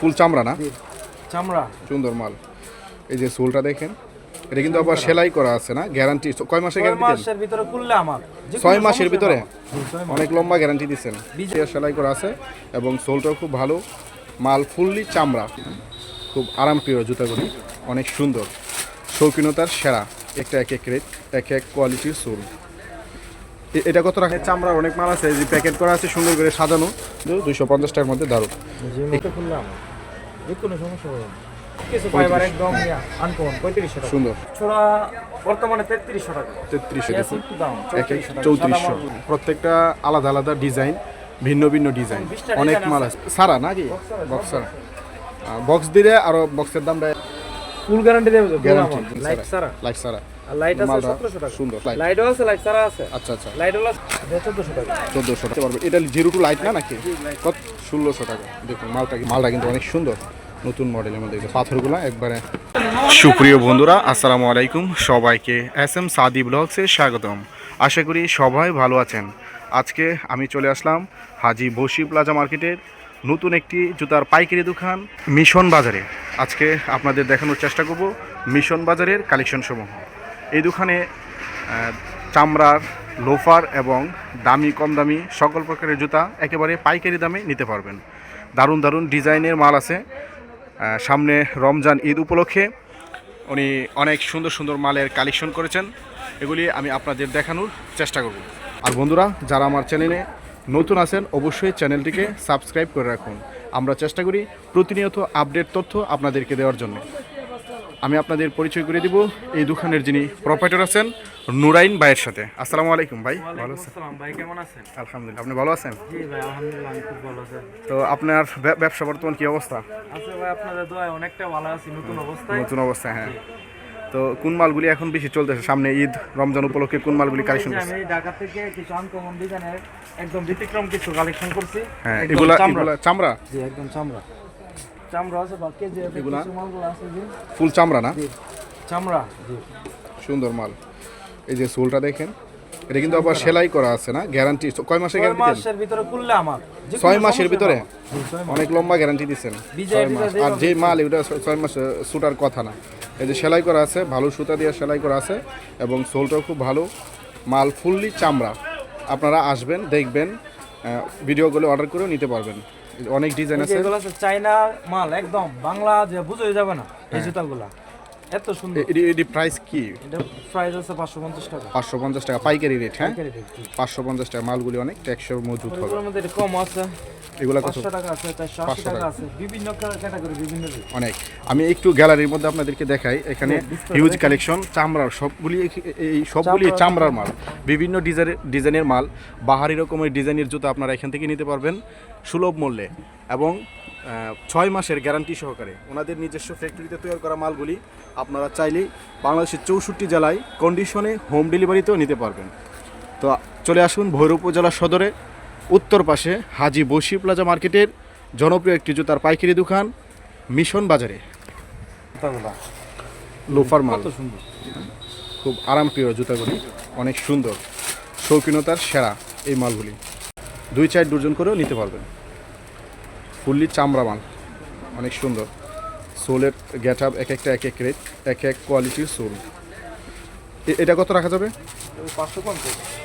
ফুল চামড়া না? চামড়া। সুন্দর মাল। এই যে সোলটা দেখেন এটা কিন্তু আবার সেলাই করা আছে না? গ্যারান্টি কয় মাসের গ্যারান্টি মাসের ভিতরে খুললে আমার। ছয় মাসের ভিতরে। অনেক লম্বা গ্যারান্টি দিচ্ছেন। বিজে- সেলাই করা আছে এবং সোলটাও খুব ভালো। মাল ফুললি চামড়া। খুব আরামপ্রিয় জুতাগুলি। অনেক সুন্দর। শৌখিনতার সেরা। একটা এক এক রেট এক এক কোয়ালিটির সোল। এটা কত রাখে? চামড়ার অনেক মাল আছে যে প্যাকেট করা আছে সুন্দর করে সাজানো। দুইশো পঞ্চাশ টাকার মধ্যে দারুণ। সুন্দর। ছোড়া বর্তমানে তেত্রিশশো টাকা। তেত্রিশশো Yes, এক এক 3400 চৌত্রিশশো। প্রত্যেকটা আলাদা আলাদা ডিজাইন ভিন্ন ভিন্ন ডিজাইন। অনেক মাল আছে। আছে সারা নাকি? বক্স সারা বক্স দিলে আরও বক্সের দামটা ফুল গ্যারান্টি দেবে তো গ্যারান্টি লাইট সারা লাইট সারা আর লাইট আছে মালটা সতেরোশো টাকা। সুন্দর লাইট লাইটও আছে লাইট সারা আছে। আচ্ছা আচ্ছা। লাইট হলো চোদ্দশো টাকা। চোদ্দোশো টাকা। পারবে। এটা জিরো টু লাইট না নাকি? কত? ষোলোশো টাকা। দেখুন মালটা মালটা কিন্তু অনেক সুন্দর। নতুন মডেলের মধ্যে। পাথরগুলো একবারে সুপ্রিয় বন্ধুরা আসসালামু আলাইকুম। সবাইকে এস এম সাদি ব্লগসে স্বাগতম। আশা করি সবাই ভালো আছেন। আজকে আমি চলে আসলাম হাজি বসি প্লাজা মার্কেটের নতুন একটি জুতার পাইকারি দোকান মিশন বাজারে। আজকে আপনাদের দেখানোর চেষ্টা করব মিশন বাজারের কালেকশন সমূহ। এই দোকানে চামড়ার, লোফার এবং দামি, কম দামি সকল প্রকারের জুতা একেবারে পাইকারি দামে নিতে পারবেন। দারুণ দারুণ ডিজাইনের মাল আছে। সামনে রমজান ঈদ উপলক্ষে উনি অনেক সুন্দর সুন্দর মালের কালেকশন করেছেন। এগুলি আমি আপনাদের দেখানোর চেষ্টা করব। আর বন্ধুরা, যারা আমার চ্যানেলে নতুন আছেন অবশ্যই চ্যানেলটিকে সাবস্ক্রাইব করে রাখুন। আমরা চেষ্টা করি প্রতিনিয়ত আপডেট তথ্য আপনাদেরকে দেওয়ার জন্য। আমি আপনাদের পরিচয় করে দিব। এই দোকানের যিনি প্রপাইটর আছেন নুরাইন ভাইয়ের সাথে। আসসালামু আলাইকুম ভাই ভালো আছেন? ভাই কেমন আছেন? আলহামদুলিল্লাহ আপনি ভালো আছেন? জি ভাই আলহামদুলিল্লাহ আমি খুব ভালো আছি। তো আপনার ব্যবসা বর্তমান কি অবস্থা? ভাই আপনাদের দোয়ায় অনেকটা ভালো আছি নতুন অবস্থায়। নতুন অবস্থা হ্যাঁ। তো কোন মালগুলি এখন বেশি চলতেছে? সামনে ঈদ রমজান উপলক্ষে কোন মালগুলি কালেকশন করছি? আমি ঢাকা থেকে কিছু আনকমন ডিজাইনের একদম ব্যতিক্রম কিছু কালেকশন করছি। হ্যাঁ এগুলা। এগুলা চামড়া? জি একদম চামড়া। চামড়া আছে বা কেজি এগুলা? কিছু মালগুলো আছে জি। ফুল চামড়া না? জি চামড়া জি। সুন্দর মাল। এই যে সোলটা দেখেন। এটা কিন্তু আবার সেলাই করা আছে না? গ্যারান্টি কয় মাসের গ্যারান্টি মাসের ভিতরে খুললে আমার। ছয় মাসের ভিতরে? অনেক লম্বা গ্যারান্টি দিচ্ছেন ছয় মাস। আর যে মাল ছ- ছয় মাস সুটার কথা না। এই যে সেলাই করা আছে ভালো সুতা দিয়ে সেলাই করা আছে এবং সোলটাও খুব ভালো। মাল ফুললি চামড়া। আপনারা আসবেন দেখবেন ভিডিওগুলো অর্ডার করেও নিতে পারবেন। অনেক ডিজাইন আছে। এগুলো চাইনা মাল একদম বাংলা যে বুঝে যাবে না এই জুতাগুলা। এত সুন্দর। এটি প্রাইস কি? এটা প্রাইস আছে পাঁচশো পঞ্চাশ টাকা। পাঁচশো পঞ্চাশ টাকা পাইকারি রেট হ্যাঁ? পাইকারি। পাঁচশো পঞ্চাশ টাকা মালগুলি অনেক ট্যাক্সের মজুত হবে। এগুলোর মধ্যে কম আছে। এগুলা কত? পাঁচশো টাকা আছে চারশো আশি 500 টাকা। আছে। বিভিন্ন ক্যাটাগরি বিভিন্ন অনেক। আমি একটু গ্যালারির মধ্যে আপনাদেরকে দেখাই। এখানে হিউজ কালেকশন চামড়ার সবগুলি এই সবগুলি চামড়ার- মাল। বিভিন্ন ডিজাইনের ডিজাইনের মাল। বাহারি রকমের ডিজাইনের জুতো আপনারা এখান থেকে নিতে পারবেন। সুলভ মূল্যে। এবং ছয় মাসের গ্যারান্টি সহকারে ওনাদের নিজস্ব ফ্যাক্টরিতে তৈরি করা মালগুলি আপনারা চাইলেই বাংলাদেশের চৌষট্টি জেলায় কন্ডিশনে হোম ডেলিভারিতেও নিতে পারবেন। তো চলে আসুন ভৈরব উপজেলা সদরে উত্তর পাশে হাজি বসি প্লাজা মার্কেটের জনপ্রিয় একটি জুতার পাইকারি দোকান মিশন বাজারে। লোফার মাল। সুন্দর। খুব আরামপ্রিয় জুতাগুলি অনেক সুন্দর শৌখিনতার সেরা এই মালগুলি। দুই চার ডজন করেও নিতে পারবেন। ফুললি চামড়া মাল অনেক সুন্দর। সোলের গেট আপ এক একটা এক এক রেট এক এক কোয়ালিটির সোল। এটা কত রাখা যাবে?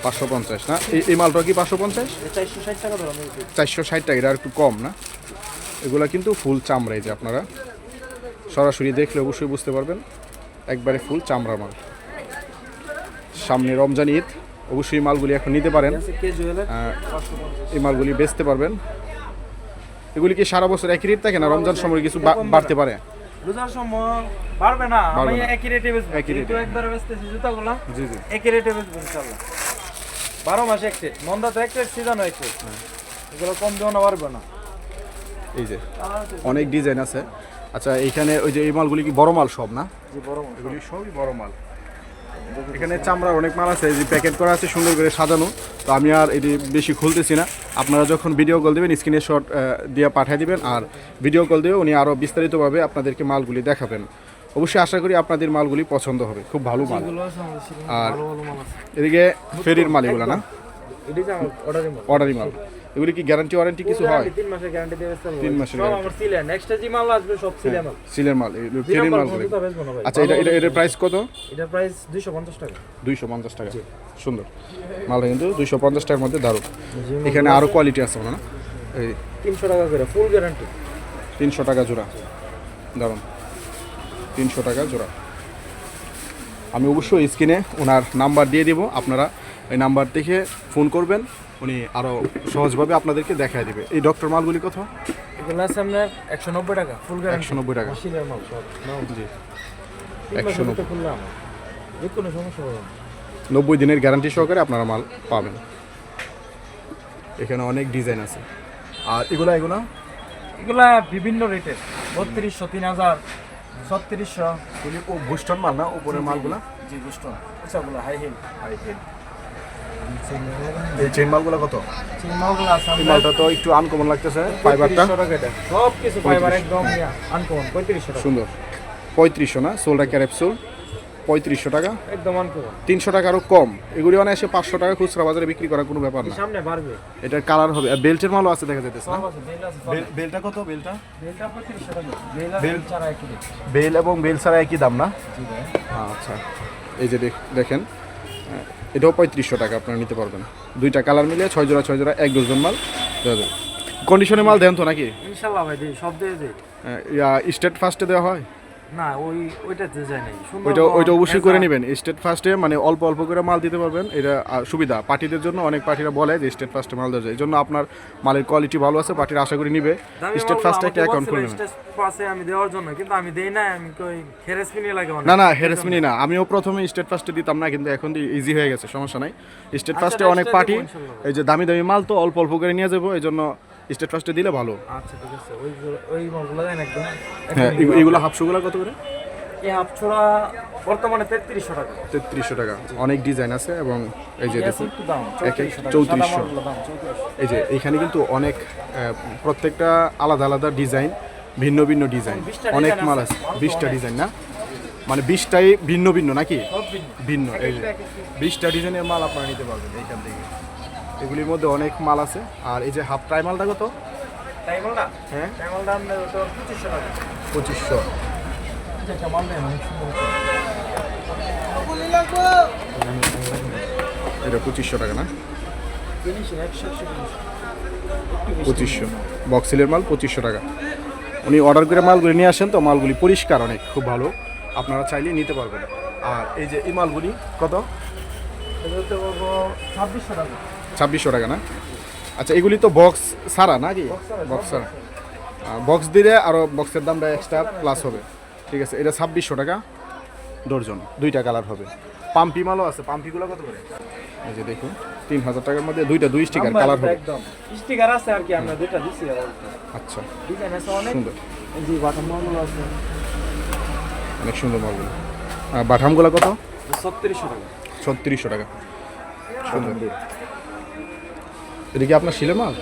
পাঁচশো পঞ্চাশ। না? এই মালটা কি পাঁচশো পঞ্চাশ? চারশো ষাট টাকা এটা আর একটু কম না? এগুলো কিন্তু ফুল চামড়া এই যে আপনারা। সরাসরি দেখলে অবশ্যই বুঝতে পারবেন একবারে ফুল চামড়া মাল সামনে রমজান ঈদ অবশ্যই মালগুলি এখন নিতে পারেন। পঞ্চাশ। এই মালগুলি বেচতে পারবেন। এগুলি কি সারা বছর একই রেট থাকে না? রমজান সময় কিছু বাড়তে পারে? রোজার সময় পারবে না আমি একই রেটে বেচবো। একই কিন্তু rate-এ। বেচতেছি জুতাগুলা জি জি। একই রেটে বেচবো ইনশাল্লাহ। বারো মাসে এক রেট মন্দা তো এক রেট সিজনও এক এগুলো কম দেওয়া না পারবে না। এই যে অনেক ডিজাইন আছে। আচ্ছা এইখানে ওই যে এই মালগুলি কি বড় মাল সব না? যে বড় মাল এগুলি সবই বড় মাল। এখানে চামড়ার অনেক মাল আছে যে প্যাকেট করা আছে সুন্দর করে সাজানো। তো আমি আর এটি বেশি খুলতেছি না। আপনারা যখন ভিডিও কল দেবেন স্ক্রিনে শট দিয়ে পাঠিয়ে দিবেন আর ভিডিও কল দিয়ে উনি আরও বিস্তারিতভাবে আপনাদেরকে মালগুলি দেখাবেন। অবশ্যই আশা করি আপনাদের মালগুলি পছন্দ হবে। খুব ভালো মাল। আর- এদিকে ফেরির মাল এগুলো না? অর্ডারি মাল। এগুলি কি গ্যারান্টি ওয়ারেন্টি কিছু হয়? তিন মাসের গ্যারান্টি বেচতে তিন মাসের সব। আমার সিলেন এক্সট্রা যে মাল আসবে সব সিলেন মাল সিলের মাল ফেরির মাল। আচ্ছা এটা এটা এটার প্রাইস কত? এটার প্রাইস 250 টাকা। দুইশো পঞ্চাশ টাকা। সুন্দর। মালটা কিন্তু দুইশো পঞ্চাশ টাকার মধ্যে দারুণ। এখানে আরও কোয়ালিটি আছে না? এই 300 টাকা করে ফুল গ্যারান্টি তিনশো টাকা জোড়া। দারুণ। তিনশো টাকা জোড়া। আমি অবশ্যই স্ক্রিনে ওনার নাম্বার দিয়ে দিব। আপনারা এই নাম্বার দেখে ফোন করবেন। উনি আরও সহজভাবে আপনাদেরকে দেখায় দিবে। এই ডক্টর মালগুলি কত? এগুলো আছে আপনার 190 টাকা ফুল গ্যারান্টি 190 টাকা। সিলের মাল সব নাও। জি। তিন মাসের 190 ভিতরে খুললাম। যে কোনো সমস্যা হবে নব্বই দিনের গ্যারান্টি সহকারে আপনারা মাল পাবেন। এখানে অনেক ডিজাইন আছে। আর এগুলা এগুলা? এগুলা বিভিন্ন রেটের বত্রিশশো তিন হাজার ছত্রিশশো। ও বুস্টন মাল না? উপরের মালগুলা? জি বুঝতো আচ্ছা ওগুলো হাই হিল হাই হিল এই চেন মালগুলা কত? সেই মালগুলো আছে এই মালটা তো একটু আনকমন লাগতেছে ফাইবারটা 3500 টাকা এটা। সব কিছু ফাইবার একদম আনকমন পঁয়ত্রিশশো টাকা। সুন্দর। পঁয়ত্রিশশো না? সোলটা ক্যারেপসুল পঁয়ত্রিশশো টাকা। একদম আনকমন তিনশো টাকারও কম। এগুলি অনায়াসে পাঁচশো টাকা খুচরা বাজারে বিক্রি করার কোনো ব্যাপার না। সামনে বাড়বে। এটার কালার হবে। আর বেল্টের মালও আছে দেখা যাইতেছে না। বেলটা কত বেলটা? টাকা। বেল আর বেল? বেল ছাড়া একই বেল এবং বেল ছাড়া একই দাম না? আচ্ছা। এই যে দেখ- দেখেন। এটাও পঁয়ত্রিশশো টাকা আপনারা নিতে পারবেন। দুইটা কালার মিলে ছয় জোড়া ছয় জোড়া এক ডজন মাল দেওয়া যাবে। কন্ডিশনে মাল দেন তো নাকি? ইনশাল্লাহ ভাই দিই সব দিয়ে দিই স্টেট ফার্স্টে দেওয়া হয়? না ওই ওইটাতে যায় নাই ওইটা ওইটা অবশ্যই করে নেবেন। স্টেট ফার্স্টে মানে অল্প অল্প করে মাল দিতে পারবেন। এটা সুবিধা। পার্টিদের জন্য অনেক পার্টিরা বলে যে স্টেট ফার্স্টে মাল দেওয়া যায়। এই জন্য আপনার মালের কোয়ালিটি ভালো আছে পার্টির আশা করি নিবে। স্টেট ফার্স্টে একটা অ্যাকাউন্ট খুলে নেবেন। পাশে আমি দেওয়ার জন্য। কিন্তু আমি দেই না আমি কই হেরেস লাগে না না হেরাসমিনি না। আমিও প্রথমে স্টেট ফার্স্টে দিতাম না কিন্তু এখন ইজি হয়ে গেছে সমস্যা নাই। স্টেট ফার্স্টে অনেক পার্টি এই যে দামি দামি মাল তো অল্প অল্প করে নিয়ে যাব। এই জন্য স্টেট ফার্স্টে দিলে ভালো। আচ্ছা ঠিক আছে। ওই ওই মালগুলো দেন একদম। হ্যাঁ এগু- এগুলো হাফশোগুলো কত করে? এই হাফ ছোড়া বর্তমানে তেত্রিশশো টাকা। তেত্রিশশো টাকা। অনেক ডিজাইন আছে এবং এই যে দেখুন একটু দাম এক এক 3400 টাকা। 3400 সাদা মালগুলো দাম 3400 এই যে এখানে কিন্তু অনেক প্রত্যেকটা আলাদা আলাদা ডিজাইন ভিন্ন ভিন্ন ডিজাইন। অনেক মাল আছে। বিশটা ডিজাইন না? মানে বিশটাই ভিন্ন ভিন্ন নাকি? ভিন্ন। এই বিশটা ডিজাইনের মাল আপনারা নিতে পারবেন এইখান থেকে। এগুলির মধ্যে অনেক মাল আছে। আর এই যে হাফ ট্রাই মালটা কত হ্যাঁ। টাইমালটা আপনার ওটা 2500 টাকা। পঁচিশশো। দেন অনেক সুন্দর এটা পঁচিশশো টাকা না? পঁচিশশো। বক্সিলের মাল পঁচিশশো টাকা। উনি অর্ডার করে মালগুলি নিয়ে আসেন তো মালগুলি পরিষ্কার অনেক খুব ভালো। আপনারা চাইলে নিতে পারবেন। আর এই যে এই মালগুলি কত? 2600 টাকা। ছাব্বিশশো টাকা না? আচ্ছা এগুলি তো বক্স ছাড়া নাকি? বক্স ছাড়া বক্স দিলে আরও বক্সের দামটা এক্সট্রা প্লাস হবে। ঠিক আছে এটা ছাব্বিশশো টাকা ডর্জন দুইটা কালার হবে। পাম্পি মালও আছে। পাম্পিগুলো কত করে? এই যে দেখুন তিন হাজার টাকার মধ্যে দুইটা দুই স্টিকার কালার হবে। একদম। স্টিকার আছে আর কি আমরা দুইটা দিছি আচ্ছা। ডিজাইন আছে অনেক। সুন্দর। যে বাটাম মালগুলো আছে। অনেক সুন্দর মালগুলো আর বাটামগুলো কত? 3600 টাকা। ছত্রিশশো টাকা। সুন্দর। এটা কি আপনার শিলে মাল?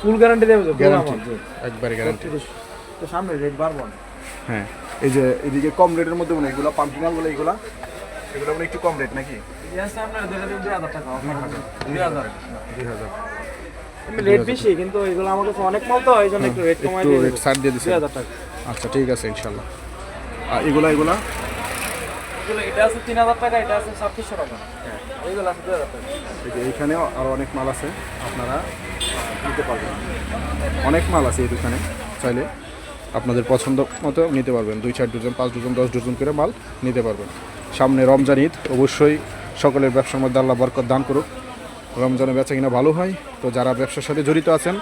ফুল গ্যারান্টি দেবে গ্যারান্টি একবারে গ্যারান্টি তো সামনে রেট বাড়বো না। হ্যাঁ এই যে এদিকে কম রেটের মধ্যে মনে হয় এগুলো পাম্পি মালগুলো এগুলো এগুলো মানে একটু কম রেট নাকি? দুই দুই দুই দুই রেট বেশি কিন্তু এগুলো আমার কাছে অনেক মাল তো এই জন্য একটু রেট কমাই দিয়ে রেট ছাড় দিয়ে দুই হাজার টাকা। আচ্ছা ঠিক আছে ইনশাল্লাহ। আর এগুলো এগুলো? এগুলো এটা আছে তিন হাজার টাকা এটা আছে ছাব্বিশশো টাকা। এইখানেও আরও অনেক মাল আছে, আপনারা নিতে পারবেন। অনেক মাল আছে এই দোকানে, চাইলে আপনাদের পছন্দ মতো নিতে পারবেন। দুই, চার ডজন, পাঁচ ডজন, দশ ডজন করে মাল নিতে পারবেন। সামনে রমজান ঈদ, অবশ্যই সকলের ব্যবসার মধ্যে আল্লাহ বরকত দান করুক। রমজানে বেচা কিনা ভালো হয়, তো যারা ব্যবসার সাথে জড়িত আছেন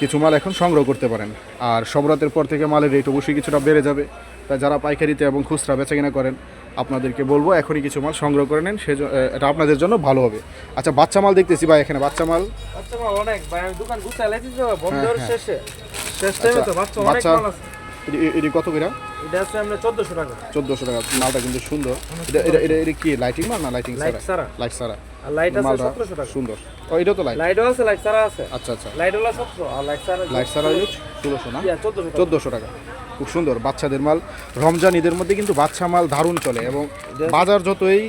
কিছু মাল এখন সংগ্রহ করতে পারেন। আর সবরাতের পর থেকে মালের রেট অবশ্যই কিছুটা বেড়ে যাবে। তাই যারা পাইকারিতে এবং খুচরা বেচা কিনা করেন আপনাদেরকে বলব এখনই কিছু মাল সংগ্রহ করে নেন সেজন্য এটা আপনাদের জন্য ভালো হবে। আচ্ছা বাচ্চা মাল দেখতেছি ভাই এখানে বাচ্চা মাল। বাচ্চা মাল অনেক ভাই আমি দোকান গুছাই লাইছি তো বন্ধের হ্যাঁ। শেষে। শেষ টাইমে তো বাচ্চা অনেক মাল আছে। এটি কত করে এটা আছে আমরা চোদ্দশো টাকা। চোদ্দোশো টাকা মালটা কিন্তু সুন্দর। এটা এটা এটা এটা কি লাইটিং মাল না লাইটিং লাইট আর লাইট আছে টাকা। সুন্দর। ও এটা তো লাইট লাইটও আছে লাইট আছে। আচ্ছা আচ্ছা। লাইট হলো সতেরো আর লাইট হলো না? টাকা। খুব সুন্দর। বাচ্চাদের মাল। রমজান ঈদের মধ্যে কিন্তু বাচ্চা মাল দারুণ চলে এবং বাজার যতই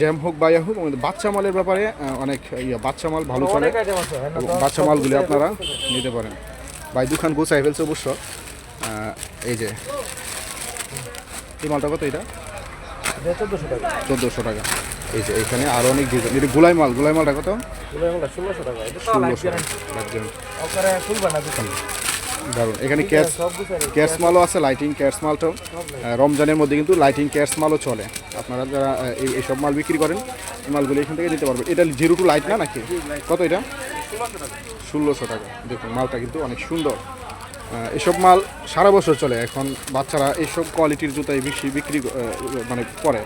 ড্যাম হোক বা ইয়া হোক বাচ্চা মালের ব্যাপারে অনেক ইয়া বাচ্চা মাল ভালো চলে। বাচ্চা মালগুলি আপনারা নিতে পারেন। ভাই দোকান গোছাই ফেলছে অবশ্য। এই যে এই মালটা কত এটা? চোদ্দশো টাকা। চোদ্দোশো টাকা। এই যে এখানে আরও অনেক ডিজাইন এটা গোলাই মাল গোলাই মালটা কত? ষোলোশো টাকা। এটা তো লাইট ষোলোশো গ্যারান্টি একদম ওখানে খুলবে না দোকান দারুণ। এখানে ক্যাশ সব। ক্যাশ মালও আছে লাইটিং ক্যাশ মালটাও রমজানের মধ্যে কিন্তু লাইটিং ক্যাশ মালও চলে। আপনারা যারা এই এইসব মাল বিক্রি করেন এই মালগুলো এখান থেকে নিতে পারবেন। এটা জিরো টু লাইট না নাকি? কত এটা? ষোলোশো টাকা। দেখুন মালটা কিন্তু অনেক সুন্দর। এসব মাল সারা বছর চলে। এখন বাচ্চারা এইসব কোয়ালিটির জুতাই বেশি বিক্রি মানে করে।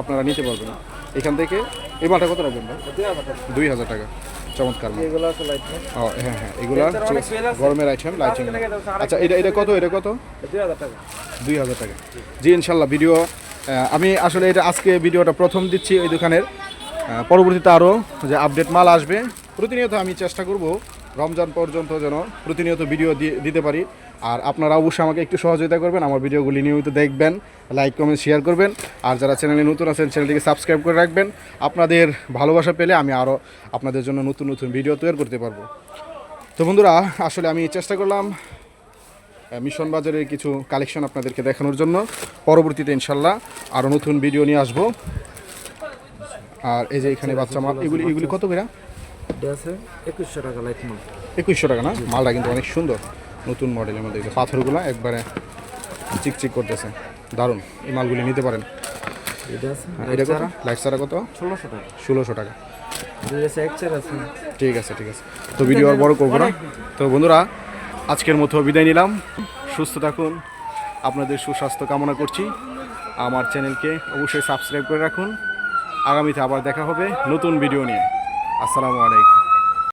আপনারা নিতে পারবেন। এখান থেকে এই মালটা কত রাখবেন ভাই? দুই হাজার টাকা। চমৎকার মাল। ও হ্যাঁ হ্যাঁ এগুলা। গরমের আইটেম লাইটিং আচ্ছা এটা এটা কত? এটা কত? দুই হাজার টাকা। জি ইনশাল্লাহ ভিডিও আমি আসলে এটা আজকে ভিডিওটা প্রথম দিচ্ছি ওই দোকানের। পরবর্তীতে আরও যে আপডেট মাল আসবে প্রতিনিয়ত আমি চেষ্টা করব রমজান পর্যন্ত যেন প্রতিনিয়ত ভিডিও দিতে পারি। আর আপনারা অবশ্যই আমাকে একটু সহযোগিতা করবেন, আমার ভিডিওগুলি নিয়মিত দেখবেন লাইক কমেন্ট শেয়ার করবেন। আর যারা চ্যানেলে নতুন আছেন চ্যানেলটিকে সাবস্ক্রাইব করে রাখবেন। আপনাদের ভালোবাসা পেলে আমি আরও আপনাদের জন্য নতুন নতুন ভিডিও তৈরি করতে পারব। তো বন্ধুরা, আসলে আমি চেষ্টা করলাম মিশন বাজারের কিছু কালেকশন আপনাদেরকে দেখানোর জন্য। পরবর্তীতে ইনশাল্লাহ আরও নতুন ভিডিও নিয়ে আসব। আর এই যে এখানে বাচ্চা মাল এগুলি এগুলি কত করে? এটা আছে একুশশো টাকা লাইট মাল। একুশশো টাকা না? মালটা কিন্তু অনেক সুন্দর। নতুন মডেলের মধ্যে পাথরগুলো একবারে চিকচিক করতেছে। দারুণ। এই মালগুলি নিতে পারেন। এটা আছে এটা কত? লাইট ছাড়া কত? ষোলোশো টাকা। ষোলোশো টাকা। ঠিক আছে ঠিক আছে। তো ভিডিও আর বড় করব না। তো বন্ধুরা আজকের মতো বিদায় নিলাম। সুস্থ থাকুন। আপনাদের সুস্বাস্থ্য কামনা করছি। আমার চ্যানেলকে অবশ্যই সাবস্ক্রাইব করে রাখুন। আগামীতে আবার দেখা হবে নতুন ভিডিও নিয়ে। আসসালামু আলাইকুম।